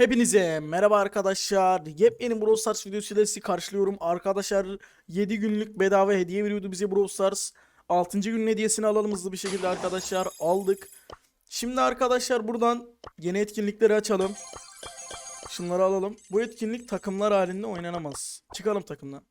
Hepinize merhaba arkadaşlar. Yepyeni Brawl Stars videosuyla sizi karşılıyorum. Arkadaşlar 7 günlük bedava hediye veriyordu bize Brawl Stars. 6. günün hediyesini alalım hızlı bir şekilde arkadaşlar. Aldık. Şimdi arkadaşlar buradan yeni etkinlikleri açalım. Şunları alalım. Bu etkinlik takımlar halinde oynanamaz. Çıkalım takımdan.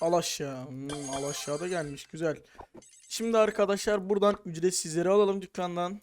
Al aşağı. Hmm, al aşağıda gelmiş. Güzel. Şimdi arkadaşlar buradan ücretsizleri alalım dükkandan.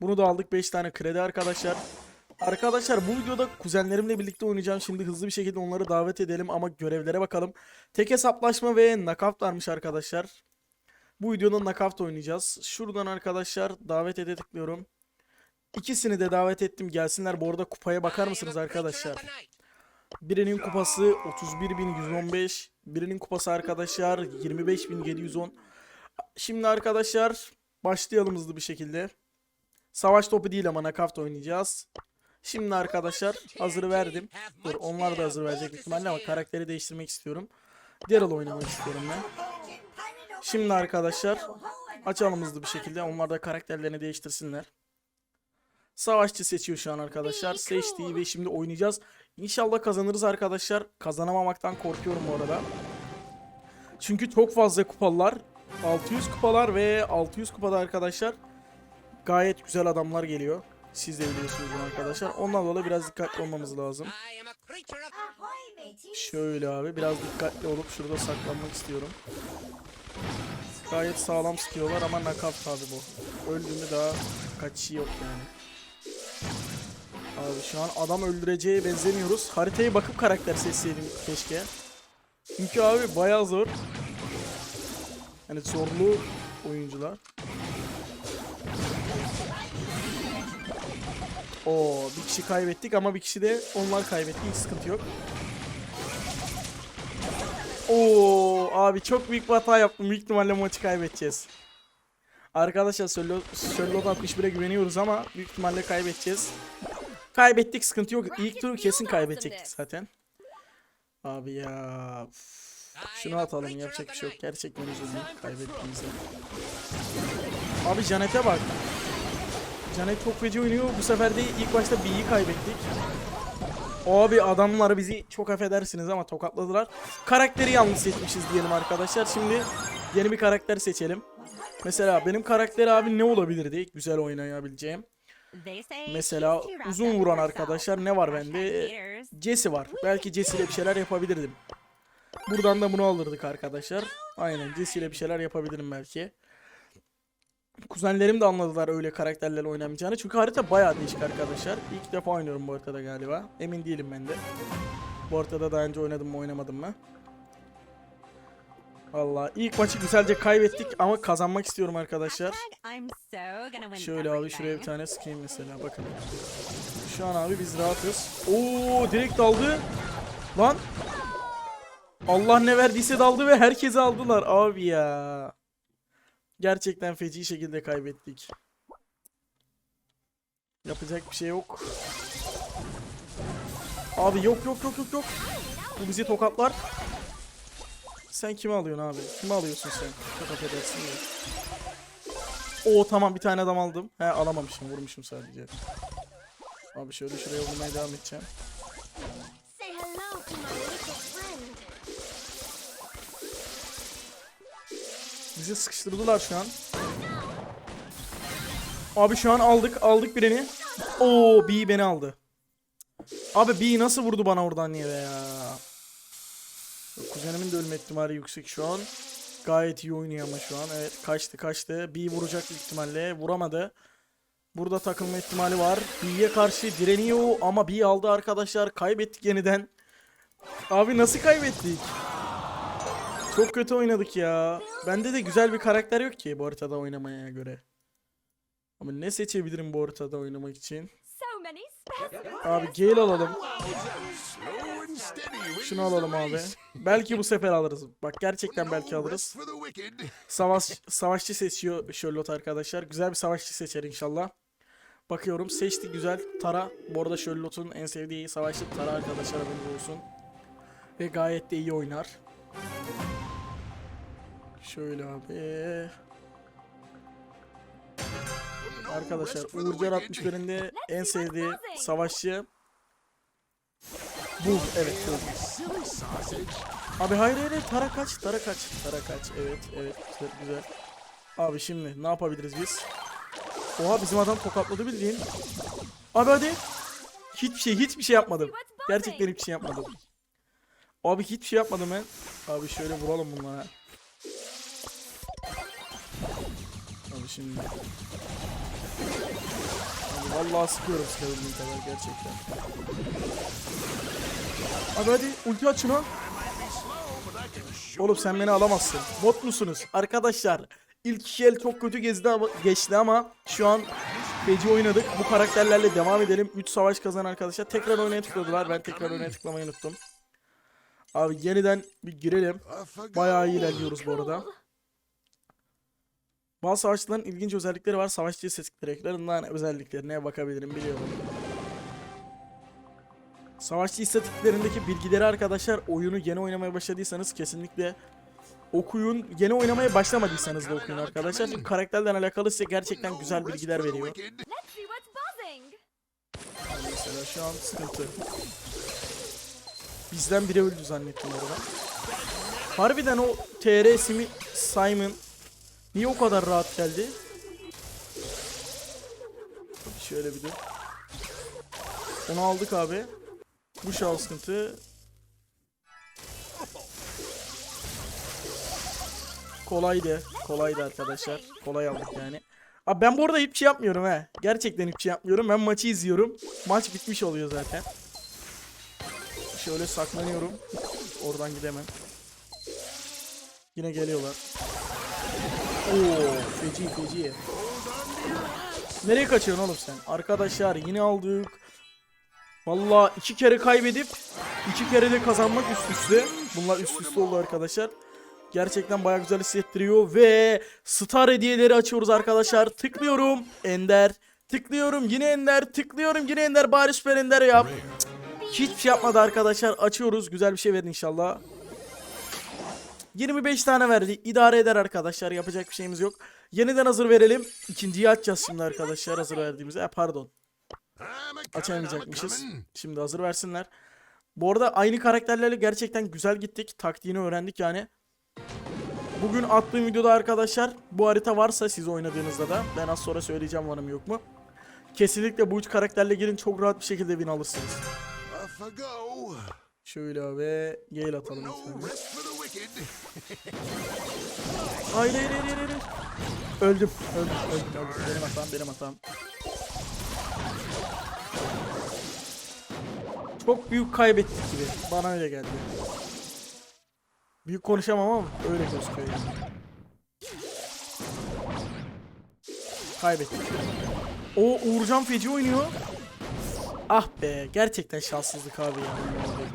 Bunu da aldık 5 tane kredi arkadaşlar. Arkadaşlar bu videoda kuzenlerimle birlikte oynayacağım. Şimdi hızlı bir şekilde onları davet edelim ama görevlere bakalım. Tek hesaplaşma ve knockout varmış arkadaşlar. Bu videoda knockout oynayacağız. Şuradan arkadaşlar davet ede tıklıyorum. İkisini de davet ettim gelsinler. Bu arada kupaya bakar mısınız arkadaşlar? Birinin kupası 31.115. Birinin kupası arkadaşlar 25.710. Şimdi arkadaşlar başlayalım hızlı bir şekilde. Savaş topu değil ama nakavt oynayacağız. Şimdi arkadaşlar hazır verdim. Dur onlar da hazır verecek ihtimalle ama karakteri değiştirmek istiyorum. Daryl oynamak istiyorum ben. Şimdi arkadaşlar açalım hızlı bir şekilde. Onlar da karakterlerini değiştirsinler. Savaşçı seçiyor şu an arkadaşlar. Seçtiği ve şimdi oynayacağız. İnşallah kazanırız arkadaşlar. Kazanamamaktan korkuyorum bu arada. Çünkü çok fazla kupalar. 600 kupalar ve 600 kupada arkadaşlar gayet güzel adamlar geliyor. Siz de biliyorsunuz arkadaşlar. Ondan dolayı biraz dikkatli olmamız lazım. Şöyle abi biraz dikkatli olup şurada saklanmak istiyorum. Gayet sağlam sıkıyorlar ama nakavt abi bu. Öldüğünde daha kaçışı yok yani. Abi şu an adam öldüreceğe benzemiyoruz. Haritaya bakıp karakter seçseydim keşke. Çünkü abi bayağı zor. Yani zorlu oyuncular. Oo bir kişi kaybettik ama bir kişi de onlar kaybetti. Hiç sıkıntı yok. Oo abi çok büyük bir hata yaptım. Büyük ihtimalle maçı kaybedeceğiz. Arkadaşlar Söllo 61'e güveniyoruz ama büyük ihtimalle kaybedeceğiz. Kaybettik sıkıntı yok. İlk turu kesin kaybedecektik zaten. Abi ya. Şunu atalım yapacak bir şey yok. Gerçekten üzüldüm kaybettiğimize. Abi Janet'e bak. Canet çok feci oynuyor. Bu sefer de ilk başta B'yi kaybettik. Abi adamlar bizi çok affedersiniz ama tokatladılar. Karakteri yanlış seçmişiz diyelim arkadaşlar. Şimdi yeni bir karakter seçelim. Mesela benim karakteri abi ne olabilirdi? Güzel oynayabileceğim. Mesela uzun vuran arkadaşlar ne var bende? Jesse var. Belki Jesse ile bir şeyler yapabilirdim. Buradan da bunu alırdık arkadaşlar. Aynen Jesse ile bir şeyler yapabilirim belki. Kuzenlerim de anladılar öyle karakterlerle oynamayacağını. Çünkü harita bayağı değişik arkadaşlar. İlk defa oynuyorum bu haritada galiba. Emin değilim ben de. Bu haritada daha önce oynadım mı oynamadım mı? Valla ilk maçı güzelce kaybettik ama kazanmak istiyorum arkadaşlar. Şöyle abi şuraya bir tane sıkayım mesela bakın. Şu an abi biz rahatız. Oo direkt daldı. Lan. Allah ne verdiyse daldı ve herkesi aldılar abi ya. Gerçekten feci şekilde kaybettik. Yapacak bir şey yok. Abi yok yok yok yok yok. Bu bizi tokatlar. Sen kimi alıyorsun abi? Kimi alıyorsun sen? Çok affedersin de. Oo tamam bir tane adam aldım. He alamamışım vurmuşum sadece. Abi şöyle şuraya vurmaya devam edeceğim. Bizi sıkıştırdılar şu an. Abi şu an aldık aldık birini. Oo B beni aldı. Abi B nasıl vurdu bana oradan yere ya? Kuzenimin de ölme ihtimali yüksek şu an. Gayet iyi oynuyor ama şu an. Evet kaçtı kaçtı. B vuracak ihtimalle. Vuramadı. Burada takılma ihtimali var. B'ye karşı direniyor ama B aldı arkadaşlar. Kaybettik yeniden. Abi nasıl kaybettik? Çok kötü oynadık ya. Bende de güzel bir karakter yok ki bu haritada oynamaya göre. Ama ne seçebilirim bu haritada oynamak için? Abi Gale alalım. Şunu alalım abi. Belki bu sefer alırız. Bak gerçekten belki alırız. Savaş savaşçı seçiyor Charlotte arkadaşlar. Güzel bir savaşçı seçer inşallah. Bakıyorum seçti güzel. Tara. Bu arada Charlotte'un en sevdiği savaşçı Tara arkadaşlar haberiniz olsun. Ve gayet de iyi oynar. Şöyle abi. Arkadaşlar Uğurcan 61'inde en sevdiği savaşçı bu. Evet bu. Abi hayır hayır hayır. tara kaç tara kaç tara kaç evet evet güzel güzel. Abi şimdi ne yapabiliriz biz? Oha bizim adam tokatladı bildiğin. Abi hadi. Hiçbir şey hiçbir şey yapmadım. Gerçekten hiçbir şey yapmadım. Abi hiçbir şey yapmadım ben. Abi şöyle vuralım bunlara. Şimdi. Abi vallahi sıkıyorum sıkabildiğim kadar gerçekten. Abi hadi ulti aç şunu. Oğlum sen beni alamazsın. Bot musunuz? Arkadaşlar ilk iki el çok kötü gezdi ama, geçti ama şu an feci oynadık. Bu karakterlerle devam edelim. 3 savaş kazanan arkadaşlar. Tekrar oynaya tıkladılar. Ben tekrar oynaya tıklamayı unuttum. Abi yeniden bir girelim. Bayağı iyi ilerliyoruz bu arada. Bazı savaşçıların ilginç özellikleri var. Savaşçı istatistikleri ekranından özelliklerine bakabilirim biliyorum. Savaşçı istatistiklerindeki bilgileri arkadaşlar oyunu yeni oynamaya başladıysanız kesinlikle okuyun. Yeni oynamaya başlamadıysanız da okuyun arkadaşlar. Çünkü karakterlerle alakalı size gerçekten güzel bilgiler veriyor. Mesela şu an sıkıntı. Bizden biri öldü zannettim orada. Harbiden o TR Simi Simon niye o kadar rahat geldi? Şöyle bir dur. Onu aldık abi. Bu sıkıntı. Kolaydı. Kolaydı arkadaşlar. Kolay aldık yani. Abi ben bu arada hiçbir şey yapmıyorum he. Gerçekten hiçbir şey yapmıyorum. Ben maçı izliyorum. Maç bitmiş oluyor zaten. Şöyle saklanıyorum. Oradan gidemem. Yine geliyorlar. Oo, feci feci. Nereye kaçıyorsun oğlum sen? Arkadaşlar yine aldık. Valla iki kere kaybedip iki kere de kazanmak üst üste. Bunlar üst üste oldu arkadaşlar. Gerçekten bayağı güzel hissettiriyor ve star hediyeleri açıyoruz arkadaşlar. Tıklıyorum Ender. Tıklıyorum yine Ender. Tıklıyorum yine Ender. Bari süper Ender yap. Hiçbir şey yapmadı arkadaşlar. Açıyoruz. Güzel bir şey verin inşallah. 25 tane verdi. İdare eder arkadaşlar. Yapacak bir şeyimiz yok. Yeniden hazır verelim. İkinciyi açacağız şimdi arkadaşlar. Hazır verdiğimizde. Ha, pardon. Açamayacakmışız. Şimdi hazır versinler. Bu arada aynı karakterlerle gerçekten güzel gittik. Taktiğini öğrendik yani. Bugün attığım videoda arkadaşlar bu harita varsa siz oynadığınızda da ben az sonra söyleyeceğim var mı yok mu. Kesinlikle bu üç karakterle girin çok rahat bir şekilde win alırsınız. Şöyle abi Gale atalım lütfen. Hayır hayır hayır hayır. Öldüm. Öldüm. Öldüm. öldüm. Benim hatam benim hatam. Çok büyük kaybettik gibi. Bana öyle geldi. Büyük konuşamam ama öyle gözüküyor yani. Kaybettik. O Uğurcan feci oynuyor. Ah be gerçekten şanssızlık abi ya.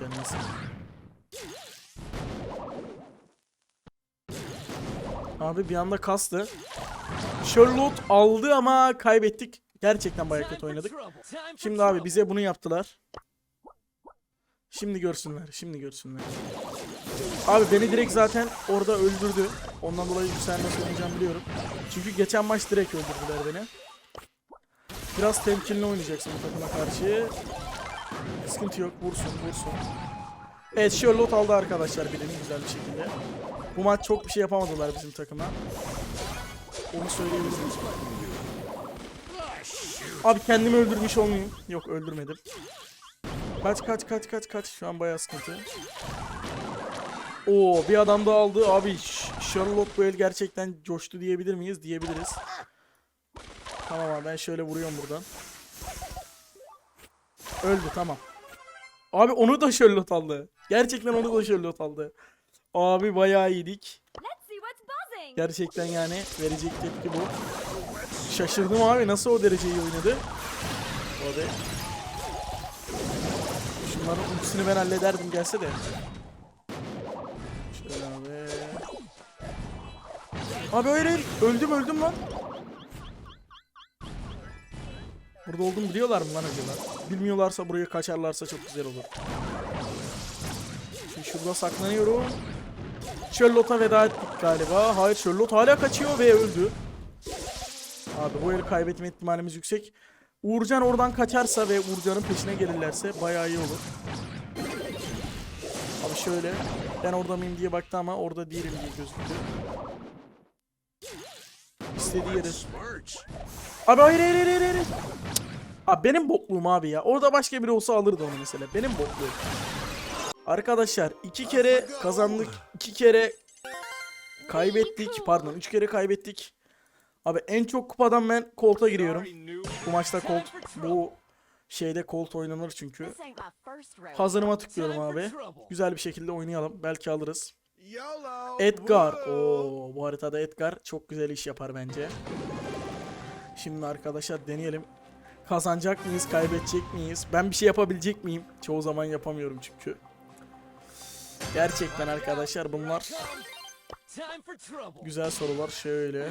Gelmesi. Abi bir anda kastı. Charlotte aldı ama kaybettik. Gerçekten bayağı kötü oynadık. Şimdi abi bize bunu yaptılar. Şimdi görsünler. Şimdi görsünler. Abi beni direkt zaten orada öldürdü. Ondan dolayı nasıl oynayacağım biliyorum. Çünkü geçen maç direkt öldürdüler beni. Biraz temkinli oynayacaksın bu takıma karşı. Sıkıntı yok. Vursun vursun. Evet Charlotte aldı arkadaşlar birini güzel bir şekilde. Bu maç çok bir şey yapamadılar bizim takıma. Onu söyleyebilirim. Abi kendimi öldürmüş olmayayım. Yok öldürmedim. Kaç kaç kaç kaç kaç. Şu an bayağı sıkıntı. Oo bir adam daha aldı. Abi Charlotte bu el gerçekten coştu diyebilir miyiz? Diyebiliriz. Tamam abi ben şöyle vuruyorum buradan. Öldü tamam. Abi onu da Charlotte aldı. Gerçekten onu da Charlotte aldı. Abi bayağı iyiydik. Gerçekten yani verecek tepki bu. Şaşırdım abi nasıl o dereceyi oynadı. Abi. Şunların ultisini ben hallederdim gelse de. Şöyle abi. Abi hayır hayır. Öldüm öldüm lan. Burada olduğumu biliyorlar mı lan acaba? Bilmiyorlarsa buraya kaçarlarsa çok güzel olur. Şimdi şurada saklanıyorum. Charlotte'a veda ettik galiba. Hayır Charlotte hala kaçıyor ve öldü. Abi bu eli kaybetme ihtimalimiz yüksek. Uğurcan oradan kaçarsa ve Uğurcan'ın peşine gelirlerse bayağı iyi olur. Abi şöyle. Ben orada mıyım diye baktı ama orada değilim diye gözüktü. İstediği yere. Abi hayır hayır hayır hayır. hayır. Abi benim botluğum abi ya. Orada başka biri olsa alırdı onu mesela. Benim botluğum. Arkadaşlar iki kere kazandık. iki kere kaybettik. Pardon üç kere kaybettik. Abi en çok kupadan ben Colt'a giriyorum. Bu maçta Colt bu şeyde Colt oynanır çünkü. Hazırıma tıklıyorum abi. Güzel bir şekilde oynayalım. Belki alırız. Edgar. Oo, bu haritada Edgar çok güzel iş yapar bence. Şimdi arkadaşlar deneyelim. Kazanacak mıyız, kaybedecek miyiz? Ben bir şey yapabilecek miyim? Çoğu zaman yapamıyorum çünkü. Gerçekten arkadaşlar bunlar güzel sorular. Şöyle.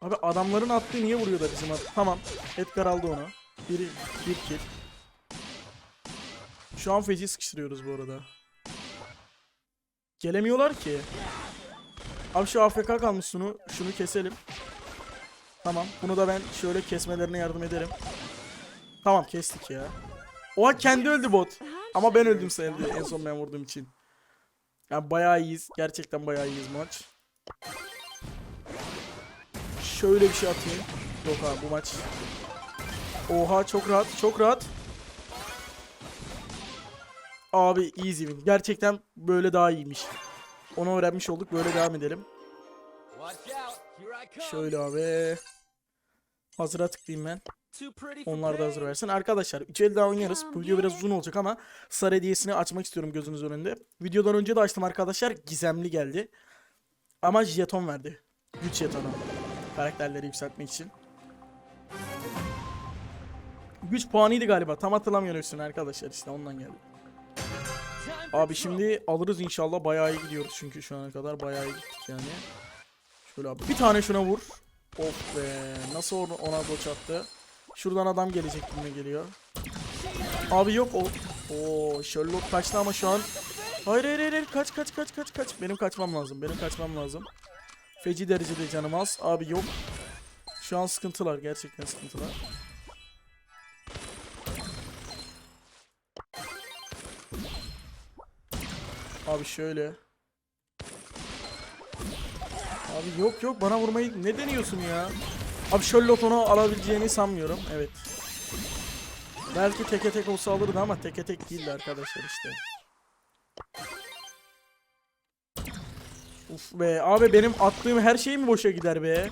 Abi adamların attığı niye vuruyor da bizim at? Tamam. Edgar aldı onu. Bir, bir kill. Şu an feci sıkıştırıyoruz bu arada. Gelemiyorlar ki. Abi şu AFK kalmış şunu. Şunu keselim. Tamam. Bunu da ben şöyle kesmelerine yardım ederim. Tamam kestik ya. Oha kendi öldü bot. Ama ben öldüm sayıldı en son ben vurduğum için. Yani bayağı iyiyiz. Gerçekten bayağı iyiyiz maç. Şöyle bir şey atayım. Yok abi bu maç. Oha çok rahat. Çok rahat. Abi easy win. Gerçekten böyle daha iyiymiş. Onu öğrenmiş olduk. Böyle devam edelim. Şöyle abi. Hazıra tıklayayım ben. Onlar da hazır versin. Arkadaşlar 3 el daha oynarız. Bu video biraz uzun olacak ama sarı hediyesini açmak istiyorum gözünüz önünde. Videodan önce de açtım arkadaşlar. Gizemli geldi. Ama jeton verdi. Güç jetonu. Karakterleri yükseltmek için. Güç puanıydı galiba. Tam hatırlamıyorum üstüne arkadaşlar işte ondan geldi. Abi şimdi alırız inşallah. Bayağı iyi gidiyoruz çünkü şu ana kadar bayağı iyi gittik yani. Şöyle abi bir tane şuna vur. Of be. Nasıl ona, doç attı. Şuradan adam gelecek gibi geliyor. Abi yok o. Oo Sherlock kaçtı ama şu an. Hayır hayır hayır kaç kaç kaç kaç kaç. Benim kaçmam lazım. Benim kaçmam lazım. Feci derecede canım az. Abi yok. Şu an sıkıntılar. Gerçekten sıkıntılar. Abi şöyle. Abi yok yok bana vurmayı ne deniyorsun ya? Abi Sherlock onu alabileceğini sanmıyorum. Evet. Belki teke tek olsa alırdı ama teke tek değildi arkadaşlar işte. Uf be abi benim attığım her şey mi boşa gider be?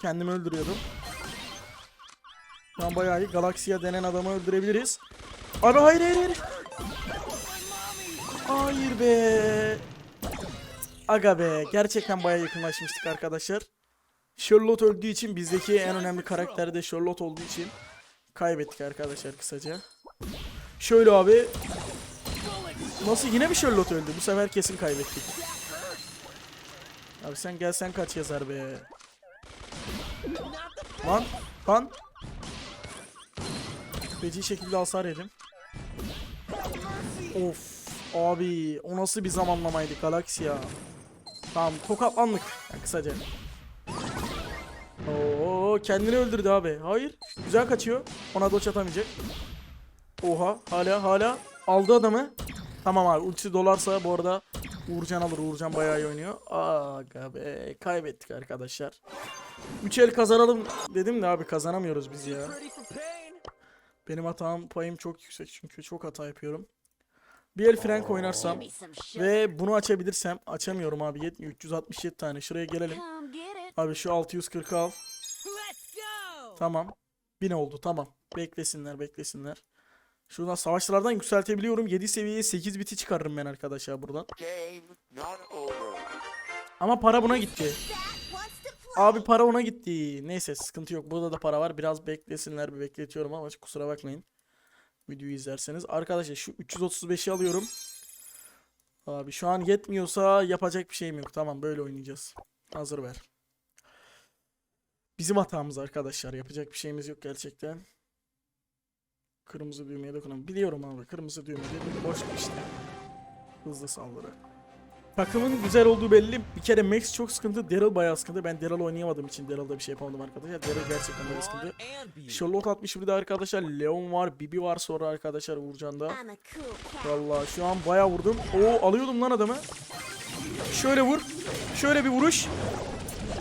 Kendimi öldürüyordum. Şu bayağı iyi. Galaksiya denen adamı öldürebiliriz. Abi hayır hayır hayır. Hayır be. Aga be. Gerçekten bayağı yakınlaşmıştık arkadaşlar. Charlotte öldüğü için bizdeki en önemli karakter de Charlotte olduğu için kaybettik arkadaşlar kısaca. Şöyle abi. Nasıl yine mi Charlotte öldü? Bu sefer kesin kaybettik. Abi sen gel sen kaç yazar be. Lan lan. Feci şekilde hasar yedim. Of abi o nasıl bir zamanlamaydı Galaxy ya. Tamam tokatlandık yani kısaca. Oo kendini öldürdü abi. Hayır. Güzel kaçıyor. Ona doç atamayacak. Oha hala hala aldı adamı. Tamam abi ultisi dolarsa bu arada Uğurcan alır. Uğurcan bayağı iyi oynuyor. Aga be kaybettik arkadaşlar. 3 el kazanalım dedim de abi kazanamıyoruz biz ya. Benim hatam payım çok yüksek çünkü çok hata yapıyorum. Bir el Frank oynarsam ve bunu açabilirsem açamıyorum abi. Yetmiyor 367 tane. Şuraya gelelim. Abi şu 640 al. Tamam. 1000 oldu tamam. Beklesinler beklesinler. Şuradan savaşçılardan yükseltebiliyorum. 7 seviyeye 8 biti çıkarırım ben arkadaşlar buradan. Ama para buna gitti. Abi para ona gitti. Neyse sıkıntı yok. Burada da para var. Biraz beklesinler bir bekletiyorum ama kusura bakmayın. Videoyu izlerseniz. Arkadaşlar şu 335'i alıyorum. Abi şu an yetmiyorsa yapacak bir şeyim yok. Tamam böyle oynayacağız. Hazır ver. Bizim hatamız arkadaşlar. Yapacak bir şeyimiz yok gerçekten. Kırmızı düğmeye dokunalım. Biliyorum abi kırmızı düğme dedim boş işte. Hızlı saldırı. Takımın güzel olduğu belli. Bir kere Max çok sıkıntı. Daryl bayağı sıkıntı. Ben Daryl oynayamadığım için Daryl'da bir şey yapamadım arkadaşlar. Daryl gerçekten bayağı sıkıntı. Charlotte 61'de arkadaşlar. Leon var. Bibi var sonra arkadaşlar Uğurcan'da. I'm a cool cat. Vallahi şu an bayağı vurdum. Oo alıyordum lan adamı. Şöyle vur. Şöyle bir vuruş.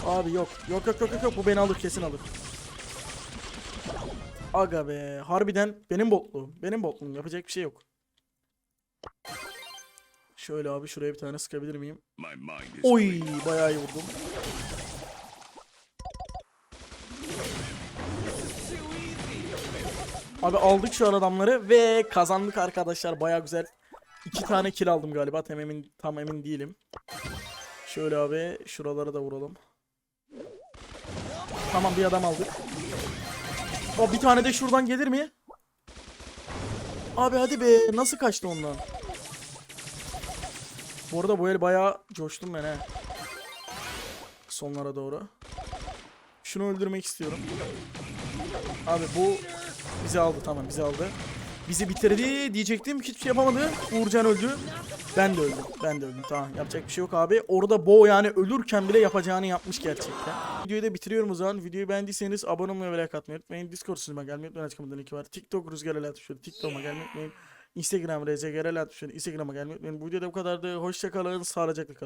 Abi yok. Yok yok yok yok. yok. Bu beni alır kesin alır. Aga be. Harbiden benim botluğum. Benim botluğum. Yapacak bir şey yok. Şöyle abi şuraya bir tane sıkabilir miyim? Oy bayağı iyi vurdum. Abi aldık şu an adamları ve kazandık arkadaşlar bayağı güzel. İki tane kill aldım galiba tam emin, tam emin değilim. Şöyle abi şuralara da vuralım. Tamam bir adam aldık. O bir tane de şuradan gelir mi? Abi hadi be nasıl kaçtı ondan? Bu arada bu el bayağı coştum ben he. Sonlara doğru. Şunu öldürmek istiyorum. Abi bu bizi aldı tamam bizi aldı. Bizi bitirdi diyecektim hiçbir şey yapamadı. Uğurcan öldü. Ben de öldüm. Ben de öldüm. Tamam yapacak bir şey yok abi. Orada Bo yani ölürken bile yapacağını yapmış gerçekten. Videoyu da bitiriyorum o zaman. Videoyu beğendiyseniz abone olmayı ve like atmayı unutmayın. Discord sunucuma gelmeyi unutmayın. Açıklamada linki var. TikTok Rüzgar Elat şöyle TikTok'uma gelmeyi unutmayın. Instagram Elat şöyle Instagram'a gelmeyi unutmayın. Bu videoda bu kadardı. Hoşçakalın. Sağlıcakla kalın.